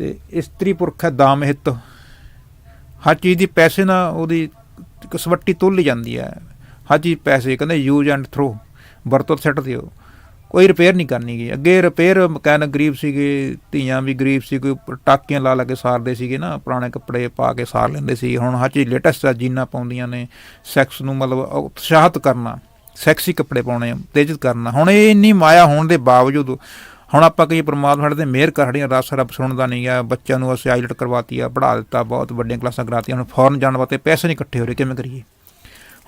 ਤੇ ਇਸਤਰੀ ਪੁਰਖ ਹੈ ਦਾਮ ਹਿੱਤ। ਹਰ ਚੀਜ਼ ਦੀ ਪੈਸੇ ਨਾਲ ਉਹਦੀ ਕਸਵੱਟੀ ਤੋਲੀ ਜਾਂਦੀ ਹੈ। ਹਰ ਚੀਜ਼ ਪੈਸੇ, ਕਹਿੰਦੇ ਯੂਜ਼ ਐਂਡ ਥਰੋ ਵਰਤੋਂ ਤੇ ਸੱਟ ਦਿਓ। ਕੋਈ ਰਿਪੇਅਰ ਨਹੀਂ ਕਰਨੀ ਗਈ ਅੱਗੇ ਰਿਪੇਅਰ ਮਕੈਨਿਕ ਗਰੀਬ ਸੀਗੇ, ਧੀਆਂ ਵੀ ਗਰੀਬ ਸੀ, ਕੋਈ ਟਾਕੀਆਂ ਲਾ ਲਾ ਕੇ ਸਾਰਦੇ ਸੀਗੇ ਨਾ, ਪੁਰਾਣੇ ਕੱਪੜੇ ਪਾ ਕੇ ਸਾਰ ਲੈਂਦੇ ਸੀ। ਹੁਣ ਹਰ ਚੀਜ਼ ਲੇਟੈਸਟ ਆ, ਜੀਨਾਂ ਪਾਉਂਦੀਆਂ ਨੇ ਸੈਕਸ ਨੂੰ ਮਤਲਬ ਉਤਸ਼ਾਹਿਤ ਕਰਨਾ ਸੈਕਸੀ ਕੱਪੜੇ ਪਾਉਣੇ ਤੇਜਿਤ ਕਰਨਾ। ਹੁਣ ਇਹ ਇੰਨੀ ਮਾਇਆ ਹੋਣ ਦੇ ਬਾਵਜੂਦ ਹੁਣ ਆਪਾਂ ਕਈ ਪਰਮਾਤਮਾ ਸਾਡੇ ਤੇ ਮਿਹਰ ਕਰ ਰਹੀਆਂ ਰਸ ਰੱਬ ਸੁਣਦਾ ਨਹੀਂ ਆ, ਬੱਚਿਆਂ ਨੂੰ ਅਸੀਂ ਆਈਲਟ ਕਰਵਾਤੀ ਆ, ਪੜ੍ਹਾ ਦਿੱਤਾ, ਬਹੁਤ ਵੱਡੀਆਂ ਕਲਾਸਾਂ ਕਰਾਤੀਆਂ, ਹੁਣ ਫੌਰਨ ਜਾਣ ਵਾਸਤੇ ਪੈਸੇ ਨਹੀਂ ਇਕੱਠੇ ਹੋ ਰਹੇ, ਕਿਵੇਂ ਕਰੀਏ?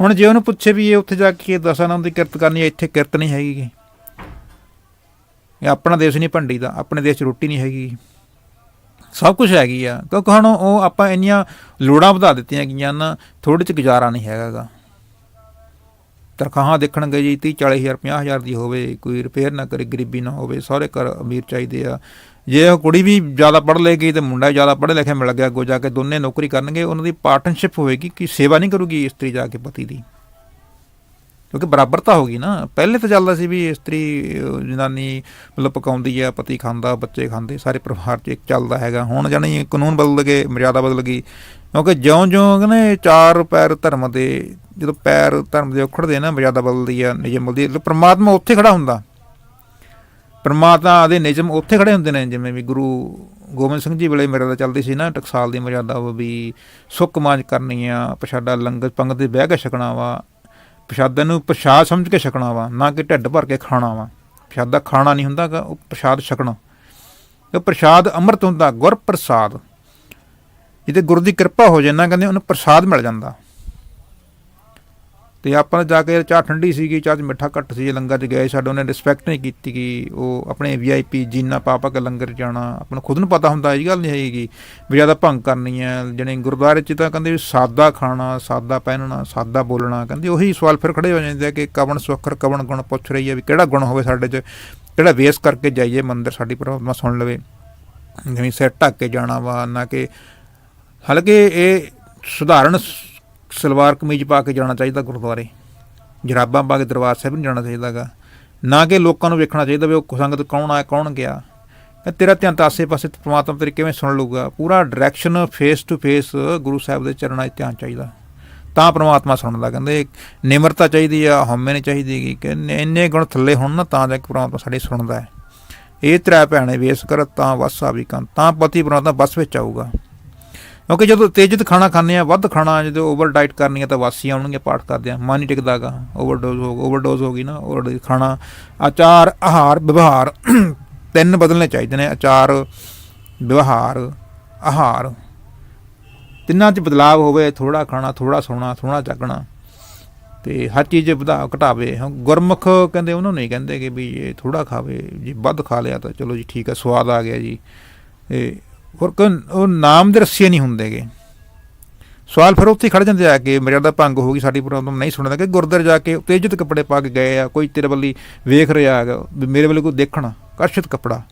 ਹੁਣ ਜੇ ਉਹਨੂੰ ਪੁੱਛੇ ਵੀ ਇਹ ਉੱਥੇ ਜਾ ਕੇ ਦਸਾਂ ਨਾਮ ਦੀ ਕਿਰਤ ਕਰਨੀ ਹੈ ਇੱਥੇ ਕਿਰਤ ਨਹੀਂ ਹੈਗੀ ਇਹ ਆਪਣਾ ਦੇਸ਼ ਨਹੀਂ ਭੰਡੀ ਦਾ ਆਪਣੇ ਦੇਸ਼ 'ਚ ਰੋਟੀ ਨਹੀਂ ਹੈਗੀ ਸਭ ਕੁਝ ਹੈਗੀ ਆ, ਕਿਉਂਕਿ ਹੁਣ ਉਹ ਆਪਾਂ ਇੰਨੀਆਂ ਲੋੜਾਂ ਵਧਾ ਦਿੱਤੀਆਂ ਗਈਆਂ ਨਾ ਥੋੜੇ 'ਚ ਗੁਜ਼ਾਰਾ ਨਹੀਂ ਹੈਗਾਗਾ ਤਨਖਾਹਾਂ ਦੇਖਣਗੇ ਜੀ 30 40 ਹਜ਼ਾਰ 50 ਹਜ਼ਾਰ ਦੀ ਹੋਵੇ, ਕੋਈ ਰਿਪੇਅਰ ਨਾ ਕਰੇ, ਗਰੀਬੀ ਨਾ ਹੋਵੇ, ਸਾਰੇ ਘਰ ਅਮੀਰ ਚਾਹੀਦੇ ਆ। ਜੇ ਉਹ ਕੁੜੀ ਵੀ ਜ਼ਿਆਦਾ ਪੜ੍ਹ ਲੇਗੀ ਤੇ ਮੁੰਡਾ ਜ਼ਿਆਦਾ ਪੜ੍ਹੇ ਲਿਖੇ ਮਿਲ ਗਿਆ ਅੱਗੋਂ ਜਾ ਕੇ, ਦੋਨੇ ਨੌਕਰੀ ਕਰਨਗੇ, ਉਹਨਾਂ ਦੀ ਪਾਰਟਨਰਸ਼ਿਪ ਹੋਏਗੀ ਕਿ ਸੇਵਾ ਨਹੀਂ ਕਰੂਗੀ ਇਸਤਰੀ ਜਾ ਕੇ ਪਤੀ ਦੀ। ਕਿਉਂਕਿ ਬਰਾਬਰਤਾ ਹੋ ਗਈ ਨਾ। ਪਹਿਲੇ ਤਾਂ ਚੱਲਦਾ ਸੀ ਵੀ ਇਸਤਰੀ ਜਨਾਨੀ ਮਤਲਬ ਪਕਾਉਂਦੀ ਆ ਪਤੀ ਖਾਂਦਾ ਬੱਚੇ ਖਾਂਦੇ ਸਾਰੇ ਪਰਿਵਾਰ 'ਚ ਇੱਕ ਚੱਲਦਾ ਹੈਗਾ। ਹੁਣ ਜਾਨੀ ਕਾਨੂੰਨ ਬਦਲ ਗਏ ਮਰਿਆਦਾ ਬਦਲ ਗਈ। ਕਿਉਂਕਿ ਜਿਉਂ-ਜਿਉਂ ਕਹਿੰਦੇ ਚਾਰ ਪੈਰ ਧਰਮ ਦੇ ਜਦੋਂ ਪੈਰ ਧਰਮ ਦੇ ਉਖੜਦੇ ਨਾ ਮਰਿਆਦਾ ਬਦਲਦੀ ਆ ਨਿਯਮ ਬਦਲਦੀ ਆ, ਪਰਮਾਤਮਾ ਉੱਥੇ ਖੜਾ ਹੁੰਦਾ। ਪਰਮਾਤਮਾ ਦੇ ਨਿਯਮ ਉੱਥੇ ਖੜੇ ਹੁੰਦੇ ਨੇ ਜਿਵੇਂ ਵੀ ਗੁਰੂ ਗੋਬਿੰਦ ਸਿੰਘ ਜੀ ਵੇਲੇ ਮਰਿਆਦਾ ਚੱਲਦੀ ਸੀ ਨਾ ਟਕਸਾਲ ਦੀ ਮਰਿਆਦਾ ਉਹ ਵੀ ਸੁੱਕ ਮਾਂਜ ਕਰਨੀ ਆ ਪ੍ਰਸ਼ਾਦਾ ਲੰਗਰ ਪੰਗਤ ਦੇ ਬਹਿ ਕੇ ਛਕਣਾ ਵਾ। ਪ੍ਰਸ਼ਾਦੇ ਨੂੰ ਪ੍ਰਸ਼ਾਦ ਸਮਝ ਕੇ ਛਕਣਾ ਵਾ, ਨਾ ਕਿ ਢਿੱਡ ਭਰ ਕੇ ਖਾਣਾ ਵਾ। ਪ੍ਰਸ਼ਾਦਾ ਖਾਣਾ ਨਹੀਂ ਹੁੰਦਾਗਾ ਉਹ ਪ੍ਰਸ਼ਾਦ ਛਕਣਾ। ਉਹ ਪ੍ਰਸ਼ਾਦ ਅੰਮ੍ਰਿਤ ਹੁੰਦਾ ਗੁਰ ਪ੍ਰਸਾਦ ਜਿਹਦੇ ਗੁਰੂ ਦੀ ਕਿਰਪਾ ਹੋ ਜਾਏ ਨਾ ਕਹਿੰਦੇ ਉਹਨੂੰ ਪ੍ਰਸਾਦ ਮਿਲ ਜਾਂਦਾ। ਤੇ ਆਪਾਂ ਜਾ ਕੇ ਚਾਹ ਠੰਡੀ ਸੀਗੀ, ਚਾਹ 'ਚ ਮਿੱਠਾ ਘੱਟ ਸੀ ਲੰਗਰ 'ਚ ਗਏ ਸਾਡੇ ਉਹਨੇ ਰਿਸਪੈਕਟ ਨਹੀਂ ਕੀਤੀ ਗੀ ਉਹ ਆਪਣੇ ਵੀਆਈਪੀ ਜੀਨਾ ਪਾ ਪਾ ਕੇ ਲੰਗਰ ਜਾਣਾ। ਆਪਾਂ ਨੂੰ ਖੁਦ ਨੂੰ ਪਤਾ ਹੁੰਦਾ, ਇਹ ਗੱਲ ਨਹੀਂ ਹੈਗੀ ਵੀ ਜ਼ਿਆਦਾ ਭੰਗ ਕਰਨੀ ਹੈ। ਜਣੇ ਗੁਰਦੁਆਰੇ 'ਚ ਤਾਂ ਕਹਿੰਦੇ ਵੀ ਸਾਦਾ ਖਾਣਾ, ਸਾਦਾ ਪਹਿਨਣਾ, ਸਾਦਾ ਬੋਲਣਾ, ਕਹਿੰਦੇ ਉਹੀ ਸਵਾਲ ਫਿਰ ਖੜੇ ਹੋ ਜਾਂਦੇ ਆ ਕਿ ਕਵਣ ਸੁਖਰ, ਕਵਣ ਗੁਣ ਪੁੱਛ ਰਹੀ ਹੈ ਵੀ ਕਿਹੜਾ ਗੁਣ ਹੋਵੇ ਸਾਡੇ 'ਚ, ਕਿਹੜਾ ਵੇਸ ਕਰਕੇ ਜਾਈਏ ਮੰਦਰ ਸਾਡੀ ਪਰਮਾਤਮਾ ਸੁਣ ਲਵੇ। ਜਿਵੇਂ ਸਿਰ ਢੱਕ ਕੇ ਜਾਣਾ ਵਾ, ਨਾ ਕਿ ਹਾਲਾਂਕਿ ਇਹ ਸੁਧਾਰਨ ਸਲਵਾਰ ਕਮੀਜ਼ ਪਾ ਕੇ ਜਾਣਾ ਚਾਹੀਦਾ ਗੁਰਦੁਆਰੇ। ਜਰਾਬਾਂ ਪਾ ਕੇ ਦਰਬਾਰ ਸਾਹਿਬ ਨੂੰ ਜਾਣਾ ਚਾਹੀਦਾਗਾ। ਨਾ ਕਿ ਲੋਕਾਂ ਨੂੰ ਵੇਖਣਾ ਚਾਹੀਦਾ ਵੀ ਉਹ ਸੰਗਤ ਕੌਣ ਆਇਆ ਕੌਣ ਗਿਆ। ਤੇਰਾ ਧਿਆਨ ਤਾਂ ਆਸੇ-ਪਾਸੇ ਪ੍ਰਮਾਤਮਾ ਤੇਰੀ ਕਿਵੇਂ ਸੁਣ ਲਊਗਾ। ਪੂਰਾ direction face to face Guru Sahib ਦੇ ਚਰਨਾਂ 'ਚ ਧਿਆਨ ਚਾਹੀਦਾ। ਤਾਂ ਪ੍ਰਮਾਤਮਾ ਸੁਣਦਾ, ਕਹਿੰਦੇ, ਨਿਮਰਤਾ ਚਾਹੀਦੀ ਆ, ਹਉਮੈ ਨਹੀਂ ਚਾਹੀਦੀ ਗੀ। ਕਿ ਇੰਨੇ- ਗੁਣ ਥੱਲੇ ਹੋਣ ਨਾ ਤਾਂ ਜਾ ਕੇ ਪ੍ਰਮਾਤਮਾ ਸਾਡੇ ਸੁਣਦਾ। ਹੈ ਇਹ ਤ੍ਰੈ ਭੈਣੇ, ਵੇਸ ਕਰ ਤਾਂ ਵਸ ਆਵੀ ਕੰਨ ਤਾਂ ਪਤੀ ਪ੍ਰਮਾਤਮਾ ਬਸ ਵਿੱਚ ਆਊਗਾ। ਕਿਉਂਕਿ ਜਦੋਂ ਤੇਜ਼ਤ ਖਾਣਾ ਖਾਂਦੇ ਆ ਵੱਧ ਖਾਣਾ, ਜਦੋਂ ਓਵਰ ਡਾਈਟ ਕਰਨੀ ਆ ਤਾਂ ਵਾਸੀ ਆਉਣਗੇ, ਪਾਠ ਕਰਦੇ ਆ ਮਨ ਨਹੀਂ ਟਿਕਦਾਗਾ ਓਵਰਡੋਜ਼ ਹੋ ਓਵਰਡੋਜ਼ ਹੋ ਗਈ ਨਾ ਓਵਰ ਖਾਣਾ ਆਚਾਰ ਆਹਾਰ, ਵਿਵਹਾਰ, ਤਿੰਨ ਬਦਲਨੇ ਚਾਹੀਦੇ ਨੇ ਆਚਾਰ ਵਿਵਹਾਰ, ਆਹਾਰ। ਤਿੰਨਾਂ 'ਚ ਬਦਲਾਵ ਹੋਵੇ ਥੋੜਾ ਖਾਣਾ ਥੋੜਾ ਸੋਣਾ ਥੋੜਾ ਜਾਗਣਾ, ਤੇ ਹਰ ਚੀਜ਼ ਵਧਾ, ਘਟਾਵੇ। ਹੁਣ ਗੁਰਮੁਖ ਕਹਿੰਦੇ, ਉਹਨੂੰ ਨਹੀਂ ਕਹਿੰਦੇ ਕਿ ਵੀ ਇਹ ਥੋੜਾ ਖਾਵੇ, ਜੀ ਵੱਧ ਖਾ ਲਿਆ ਤਾਂ ਚਲੋ ਜੀ ਠੀਕ ਹੈ, ਸਵਾਦ ਆ ਗਿਆ ਜੀ। ਇਹ ਔਰ ਕੋਈ ਉਹ ਨਾਮ ਦੇ ਰੱਸੇ ਨਹੀਂ ਹੁੰਦੇਗੇ ਸਵਾਲ ਫਿਰ ਉੱਥੇ ਹੀ ਖੜ ਜਾਂਦੇ ਆ ਕਿ ਮਰਿਆਦਾ ਭੰਗ ਹੋ ਗਈ, ਸਾਡੀ ਪ੍ਰੋਬਲਮ ਨਹੀਂ ਸੁਣਦਾ ਕਿ ਗੁਰਦਰ ਜਾ ਕੇ ਉਤੇਜਿਤ ਕੱਪੜੇ ਪਾ ਕੇ ਗਏ ਆ, ਕੋਈ ਤੇਰੇ ਵੱਲੀ ਵੇਖ ਰਿਹਾ ਹੈਗਾ, ਵੀ ਮੇਰੇ ਵੱਲ ਕੋਈ ਦੇਖਣਾ, ਆਕਰਸ਼ਿਤ ਕੱਪੜਾ।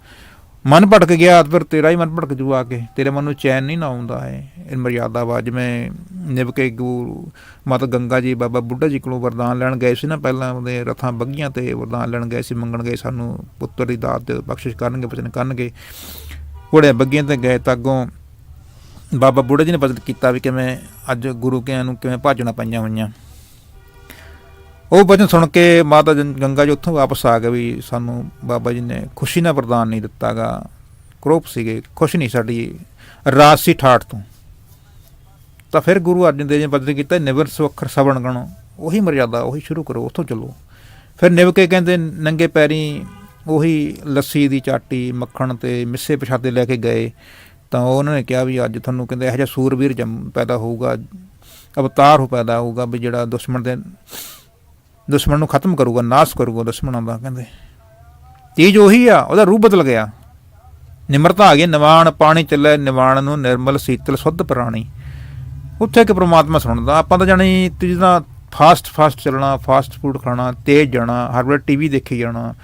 ਮਨ ਭਟਕ ਗਿਆ ਫਿਰ ਤੇਰਾ ਹੀ ਮਨ ਭਟਕ ਜੂ ਆ ਕੇ, ਤੇਰੇ ਮਨ ਨੂੰ ਚੈਨ ਨਹੀਂ ਨਾ ਆਉਂਦਾ ਹੈ ਇਹ ਮਰਿਆਦਾ ਵਾ, ਜਿਵੇਂ ਨਿਭ ਕੇ ਗੁਰੂ ਮਾਤਾ ਗੰਗਾ ਜੀ, ਬਾਬਾ ਬੁੱਢਾ ਜੀ ਕੋਲੋਂ ਵਰਦਾਨ ਲੈਣ ਗਏ ਸੀ ਨਾ, ਪਹਿਲਾਂ ਉਹਦੇ ਰਥਾਂ ਬੱਗੀਆਂ ਤੇ ਵਰਦਾਨ ਲੈਣ ਗਏ ਸੀ, ਮੰਗਣ ਗਏ ਸਾਨੂੰ ਪੁੱਤਰ ਦੀ ਦਾਤ ਬਖਸ਼ਿਸ਼ ਕਰਨਗੇ ਬਚਨ ਕਰਨਗੇ। ਘੋੜੇ ਬੱਗੀਆਂ ਤੇ ਗਏ ਤਾਂ ਅੱਗੋਂ ਬਾਬਾ ਬੁੱਢਾ ਜੀ ਨੇ ਬਚਨ ਕੀਤਾ ਵੀ ਕਿਵੇਂ ਅੱਜ ਗੁਰੂ ਕਿਆਂ ਨੂੰ ਕਿਵੇਂ ਭਾਜਣਾ ਪਈਆਂ ਹੋਈਆਂ। ਉਹ ਬਚਨ ਸੁਣ ਕੇ ਮਾਤਾ ਜਨ- ਗੰਗਾ ਜੀ ਉੱਥੋਂ ਵਾਪਸ ਆ ਗਏ ਵੀ ਸਾਨੂੰ ਬਾਬਾ ਜੀ ਨੇ ਖੁਸ਼ੀ ਨਾਲ ਪ੍ਰਦਾਨ ਨਹੀਂ ਦਿੱਤਾਗਾ। ਕਰੋਪ ਸੀਗੇ, ਖੁਸ਼ ਨਹੀਂ ਸਾਡੀ ਰਾਸੀ ਠਾਠ ਤੋਂ। ਤਾਂ ਫਿਰ ਗੁਰੂ ਅਰਜਨ ਦੇਵ ਜੀ ਨੇ ਬਚਨ ਕੀਤਾ, ਨਿਵਰ ਸਵਖਰ ਸਵਣ ਗਣੋ, ਉਹੀ ਮਰਜ਼ਾਦਾ ਉਹੀ ਸ਼ੁਰੂ ਕਰੋ, ਉੱਥੋਂ ਚੱਲੋ। ਫਿਰ ਨਿਵ ਕੇ ਕਹਿੰਦੇ, ਨੰਗੇ ਪੈਰੀ ਉਹੀ ਲੱਸੀ ਦੀ ਚਾਟੀ, ਮੱਖਣ ਤੇ ਮਿੱਸੇ ਪ੍ਰਸ਼ਾਦੇ ਲੈ ਕੇ ਗਏ। ਤਾਂ ਉਹਨਾਂ ਨੇ ਕਿਹਾ ਵੀ ਅੱਜ ਤੁਹਾਨੂੰ ਕਹਿੰਦੇ ਇਹੋ ਜਿਹਾ ਸੂਰਵੀਰ ਜੰਮ ਪੈਦਾ ਹੋਊਗਾ, ਅਵਤਾਰ ਹੋ ਪੈਦਾ ਹੋਊਗਾ ਵੀ ਜਿਹੜਾ ਦੁਸ਼ਮਣ ਦੇ, ਦੁਸ਼ਮਣ ਨੂੰ ਖਤਮ ਕਰੂਗਾ, ਨਾਸ਼ ਕਰੂਗਾ ਦੁਸ਼ਮਣਾਂ ਦਾ ਕਹਿੰਦੇ। ਚੀਜ਼ ਉਹੀ ਆ, ਉਹਦਾ ਰੂਪ ਬਦਲ ਗਿਆ। ਨਿਮਰਤਾ ਆ ਗਈ, ਨਿਵਾਣ ਪਾਣੀ ਚੱਲੇ, ਨਿਵਾਣ ਨੂੰ ਨਿਰਮਲ, ਸੀਤਲ, ਸੁੱਧ ਪ੍ਰਾਣੀ। ਉੱਥੇ ਕਿ ਪ੍ਰਮਾਤਮਾ ਸੁਣਦਾ, ਆਪਾਂ ਤਾਂ ਜਾਣੀ ਜਿਹਦਾ ਫਾਸਟ ਫਾਸਟ ਚੱਲਣਾ, ਫਾਸਟ ਫੂਡ ਖਾਣਾ, ਤੇਜ਼ ਜਾਣਾ, ਹਰ ਵੇਲੇ ਟੀਵੀ ਦੇਖੀ ਜਾਣਾ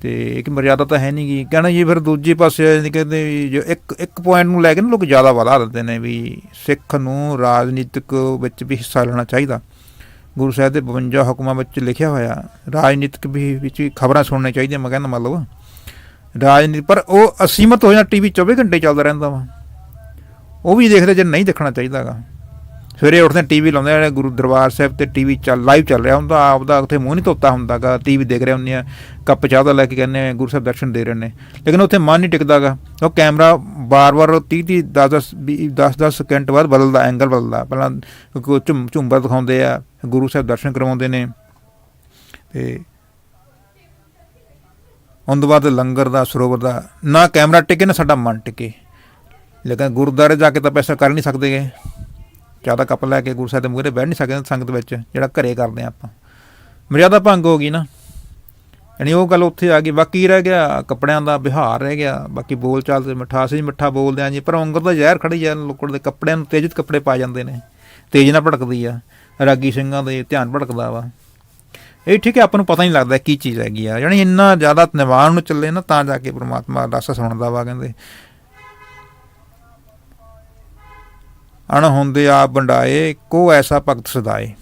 ਤੇ ਇੱਕ ਮਰਿਆਦਾ ਤਾਂ ਹੈ ਨਹੀਂ ਗੀ। ਕਹਿਣਾ ਜੀ ਫਿਰ ਦੂਜੇ ਪਾਸੇ ਕਹਿੰਦੇ ਵੀ ਜੋ ਇੱਕ ਇੱਕ ਪੁਆਇੰਟ ਨੂੰ ਲੈ ਕੇ ਨਾ ਲੋਕ ਜ਼ਿਆਦਾ ਵਧਾ ਦਿੰਦੇ ਨੇ ਵੀ ਸਿੱਖ ਨੂੰ ਰਾਜਨੀਤਿਕ ਵਿੱਚ ਵੀ ਹਿੱਸਾ ਲੈਣਾ ਚਾਹੀਦਾ। ਗੁਰੂ ਸਾਹਿਬ ਦੇ 52 ਹੁਕਮਾਂ ਵਿੱਚ ਲਿਖਿਆ ਹੋਇਆ, ਰਾਜਨੀਤਿਕ ਵੀ ਵਿੱਚ ਵੀ ਖਬਰਾਂ ਸੁਣਨੀਆਂ ਚਾਹੀਦੀਆਂ। ਮੈਂ ਕਹਿੰਦਾ ਮਤਲਬ ਰਾਜਨੀਤੀ ਪਰ ਉਹ ਅਸੀਮਤ ਹੋ ਜਾਂਦਾ ਟੀਵੀ 24 ਘੰਟੇ ਚੱਲਦਾ ਰਹਿੰਦਾ ਵਾ। ਉਹ ਵੀ ਦੇਖਦੇ ਜੇ ਨਹੀਂ ਦੇਖਣਾ ਚਾਹੀਦਾਗਾ ਸਵੇਰੇ ਉੱਠਦੇ ਟੀਵੀ ਲਾਉਂਦੇ ਆ, ਗੁਰੂ ਦਰਬਾਰ ਸਾਹਿਬ ਤੇ ਟੀਵੀ ਚੱਲ ਲਾਈਵ ਚੱਲ ਰਿਹਾ ਹੁੰਦਾ, ਆਪਦਾ ਉੱਥੇ ਮੂੰਹ ਨਹੀਂ ਧੋਤਾ ਹੁੰਦਾਗਾ, ਟੀਵੀ ਦੇਖ ਰਹੇ ਹੁੰਦੇ ਆ, ਕੱਪ ਚਾਹ ਦਾ ਲੈ ਕੇ ਕਹਿੰਦੇ ਗੁਰੂ ਸਾਹਿਬ ਦਰਸ਼ਨ ਦੇ ਰਹੇ ਨੇ। ਲੇਕਿਨ ਉੱਥੇ ਮਨ ਨਹੀਂ ਟਿਕਦਾਗਾ, ਉਹ ਕੈਮਰਾ ਬਾਰ-ਬਾਰ 30 30 10 10 10 10 ਸਕਿੰਟ ਬਾਅਦ ਬਦਲਦਾ ਐਂਗਲ ਬਦਲਦਾ। ਪਹਿਲਾਂ ਕੋਈ ਝੁੰਬਰ ਦਿਖਾਉਂਦੇ ਆ, ਗੁਰੂ ਸਾਹਿਬ ਦਰਸ਼ਨ ਕਰਵਾਉਂਦੇ ਨੇ। ਤੇ ਉਸ ਤੋਂ ਬਾਅਦ ਲੰਗਰ ਦਾ, ਸਰੋਵਰ ਦਾ, ਨਾ ਕੈਮਰਾ ਟਿਕੇ, ਨਾ ਸਾਡਾ ਮਨ ਟਿਕੇ। ਲੇਕਿਨ ਗੁਰਦੁਆਰੇ ਜਾ ਕੇ ਤਾਂ ਪੈਸਾ ਕਰ ਨਹੀਂ ਸਕਦੇਗੇ ਜ਼ਿਆਦਾ ਕੱਪ ਲੈ ਕੇ ਗੁਰੂ ਸਾਹਿਬ ਦੇ ਮੂਹਰੇ ਬੈਠ ਨਹੀਂ ਸਕਦੇ ਸੰਗਤ ਵਿੱਚ, ਜਿਹੜਾ ਘਰੇ ਕਰਦੇ ਆ ਆਪਾਂ। ਮਰਿਆਦਾ ਭੰਗ ਹੋ ਗਈ ਨਾ। ਯਾਨੀ ਉਹ ਗੱਲ ਉੱਥੇ ਆ ਗਈ, ਬਾਕੀ ਰਹਿ ਗਿਆ? ਕੱਪੜਿਆਂ ਦਾ ਵਿਹਾਰ ਰਹਿ ਗਿਆ, ਬਾਕੀ ਬੋਲ ਚਾਲ ਤੇ ਮਿਠਾ ਸੀ ਮਿੱਠਾ ਬੋਲਦੇ ਆ ਜੀ, ਪਰ ਉਂਗਰ ਦਾ ਜ਼ਹਿਰ ਖੜੀ ਆ ਲੋਕਾਂ ਦੇ ਕੱਪੜਿਆਂ ਨੂੰ ਤੇਜਤ ਕੱਪੜੇ ਪਾ ਜਾਂਦੇ ਨੇ। ਤੇਜ਼ ਨਾਲ ਭੜਕਦੀ ਆ, ਰਾਗੀ ਸਿੰਘਾਂ ਦੇ ਧਿਆਨ ਭੜਕਦਾ ਵਾ। ਇਹ ਠੀਕ ਹੈ, ਆਪਾਂ ਨੂੰ ਪਤਾ ਨਹੀਂ ਲੱਗਦਾ ਕੀ ਚੀਜ਼ ਹੈਗੀ ਆ। ਯਾਨੀ ਇੰਨਾ ਜ਼ਿਆਦਾ ਨਿਵਾਨ ਨੂੰ ਚੱਲੇ ਨਾ, ਤਾਂ ਜਾ ਕੇ ਪ੍ਰਮਾਤਮਾ ਰਸ ਸੁਣਦਾ ਵਾ, ਕਹਿੰਦੇ। ਅਣ ਹੁੰਦੇ ਆਪ ਵੰਡਾਏ ਕੋ ਐਸਾ ਭਗਤ ਸਦਾਏ?